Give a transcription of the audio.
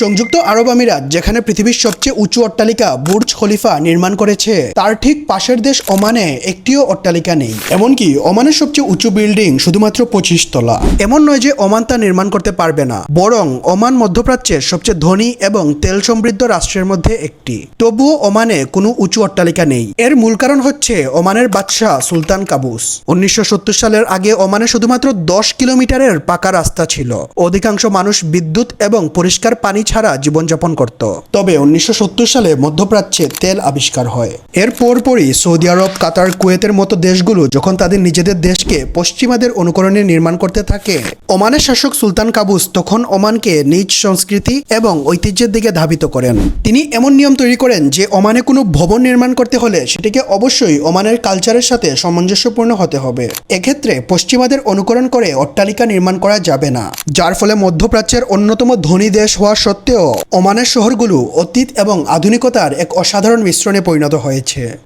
সংযুক্ত আরব আমিরাত, যেখানে পৃথিবীর সবচেয়ে উঁচু অট্টালিকা বুর্জ খলিফা নির্মাণ করেছে, তার ঠিক পাশের দেশ ওমানে একটিও অট্টালিকা নেই। এমনকি ওমানের সবচেয়ে উঁচু বিল্ডিং শুধুমাত্র পঁচিশ তলা। এমন নয় যে ওমান তা নির্মাণ করতে পারবে না, বরং ওমান মধ্যপ্রাচ্যের সবচেয়ে ধনী এবং তেল সমৃদ্ধ রাষ্ট্রের মধ্যে একটি। তবুও ওমানে কোনো উঁচু অট্টালিকা নেই। এর মূল কারণ হচ্ছে ওমানের বাদশাহ সুলতান কাবুস। উনিশশো সত্তর সালের আগে ওমানে শুধুমাত্র দশ কিলোমিটারের পাকা রাস্তা ছিল। অধিকাংশ মানুষ বিদ্যুৎ এবং পরিষ্কার পানি ছাড়া জীবনযাপন করত। তবে উনিশশো সত্তর সালে মধ্যপ্রাচ্যে তেল আবিষ্কার হয়। এর পরপরই সৌদি আরব, কাতার, কুয়েতের মতো দেশগুলো যখন তাদের নিজেদের দেশকে পশ্চিমাদের অনুকরণে নির্মাণ করতে থাকে, ওমানের শাসক সুলতান কাবুস তখন ওমানকে নিজ সংস্কৃতি এবং ঐতিহ্যের দিকে ধাবিত করেন। তিনি এমন নিয়ম তৈরি করেন যে ওমানে কোনো ভবন নির্মাণ করতে হলে সেটিকে অবশ্যই ওমানের কালচারের সাথে সামঞ্জস্যপূর্ণ হতে হবে। এক্ষেত্রে পশ্চিমাদের অনুকরণ করে অট্টালিকা নির্মাণ করা যাবে না, যার ফলে মধ্যপ্রাচ্যের অন্যতম ধনী দেশ হওয়া ওমানের শহরগুলো অতীত এবং আধুনিকতার এক অসাধারণ মিশ্রণে পরিণত হয়েছে।